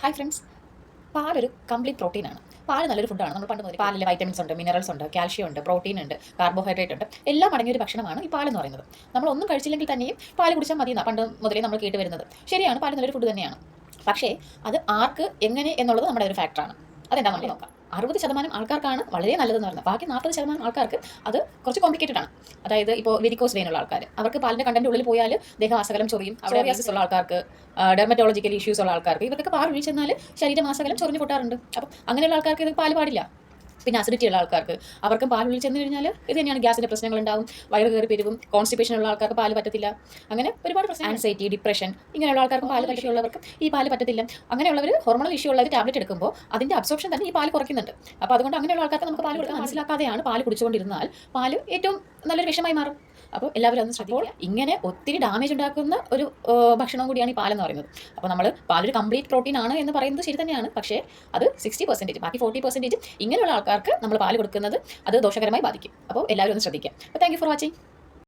Hi friends പാലൊരു complete protein ആണ് പാൽ നല്ലൊരു ഫുഡാണ് നമ്മൾ പണ്ട് മുതൽ പാലിൽ വൈറ്റമിൻസ് ഉണ്ട് മിനറൽസ് ഉണ്ട് കാൽഷ്യം ഉണ്ട് പ്രോട്ടീൻ ഉണ്ട് കാർബോഹൈഡ്രേറ്റ് ഉണ്ട്. എല്ലാം അടങ്ങിയ ഒരു ഭക്ഷണമാണ് ഈ പാലെന്ന് പറയുന്നത്. നമ്മൾ ഒന്നും കഴിച്ചില്ലെങ്കിൽ തന്നെയും പാൽ കുടിച്ചാൽ മതി പണ്ട് മുതലേ നമ്മൾ കേട്ട് വരുന്നത്. ശരിയാണ് പാൽ നല്ലൊരു ഫുഡ് തന്നെയാണ്. പക്ഷേ അത് ആർക്ക് എങ്ങനെ എന്നുള്ളത് നമ്മുടെ ഒരു ഫാക്ടറാണ് അതെന്താ നമ്മൾ നോക്കാം. അറുപത് ശതമാനം ആൾക്കാർക്കാണ് വളരെ നല്ലതെന്ന് പറയുന്നത്. ബാക്കി നാൽപ്പത് ശതമാനം ആൾക്കാർക്ക് അത് കുറച്ച് കോംപ്ലിക്കേറ്റഡ് ആണ്. അതായത് ഇപ്പോൾ വെരിക്കോസ് വെയിനുള്ള ആൾക്കാർ അവർക്ക് പാലിന്റെ കണ്ടന്റ് ഉള്ളിൽ പോയാൽ ദേഹമാസകലം ചൊറിയും. സോറിയാസിസ് ഉള്ള ആൾക്കാർക്ക് ഡെർമറ്റോളജിക്കൽ ഇഷ്യൂസ് ഉള്ള ആൾക്കാർക്ക് ഇവർക്കൊക്കെ പാൽ ഒഴിച്ചെന്നാൽ ശരീരമാസകലം ചൊറിഞ്ഞു പൊട്ടാറുണ്ട്. അപ്പം അങ്ങനെയുള്ള ആൾക്കാർക്ക് ഇത് പാൽ പാടില്ല. പിന്നെ അസിഡിറ്റി ഉള്ള ആൾക്കാർക്ക്. അവർക്ക് പാൽ ഉള്ളിൽ ചെന്ന് കഴിഞ്ഞാൽ ഇത് തന്നെയാണ് ഗ്യാസിന്റെ പ്രശ്നങ്ങൾ ഉണ്ടാവും വയറ് കയറി പെരുവും കോൺസ്റ്റിപ്പേഷൻ ഉള്ള ആൾക്കാർക്ക് പാൽ പറ്റത്തില്ല. അങ്ങനെ ഒരുപാട് പ്രശ്നം ആൻസൈറ്റി ഡിപ്രഷൻ ഇങ്ങനെയുള്ള ആൾക്കാർക്ക് പാൽ ഇഷ്യൂ ഉള്ളവർക്കും ഈ പാൽ പറ്റത്തില്ല. അങ്ങനെയുള്ളവർ ഹോർമോണൽ ഇഷ്യൂ ഉള്ളവർ ടാബ്ലറ്റ് എടുക്കുമ്പോൾ അതിന്റെ അബ്സോർപ്ഷൻ തന്നെ ഈ പാൽ കുറയ്ക്കുന്നുണ്ട്. അപ്പോൾ അതുകൊണ്ട് അങ്ങനെയുള്ള ആൾക്കാർക്ക് നമുക്ക് പാൽ കൊടുക്കാൻ മനസ്സിലാക്കാതെയാണ് പാൽ കുടിച്ചുകൊണ്ടിരുന്നാൽ പാൽ ഏറ്റവും നല്ലൊരു വിഷമായി മാറും. അപ്പോൾ എല്ലാവരും ഒന്ന് ശ്രദ്ധിക്കുക. ഇങ്ങനെ ഒത്തിരി ഡാമേജ് ഉണ്ടാക്കുന്ന ഒരു ഭക്ഷണം കൂടിയാണ് ഈ പാലെന്ന് പറയുന്നത്. അപ്പോൾ നമ്മൾ പാലൊരു കംപ്ലീറ്റ് പ്രോട്ടീൻ ആണ് എന്ന് പറയുന്നത് ശരി തന്നെയാണ്. പക്ഷേ അത് സിക്സ്റ്റി പെർസെന്റേജ് ബാക്കി ഫോർട്ടി പെർസെന്റേജ് ഇങ്ങനെയുള്ള ആൾക്കാർക്ക് നമ്മൾ പാൽ കൊടുക്കുന്നത് അത് ദോഷകരമായി ബാധിക്കും. അപ്പോൾ എല്ലാവരും ഒന്ന് ശ്രദ്ധിക്കുക. അപ്പോൾ താങ്ക് യു ഫോർ വാച്ചിങ്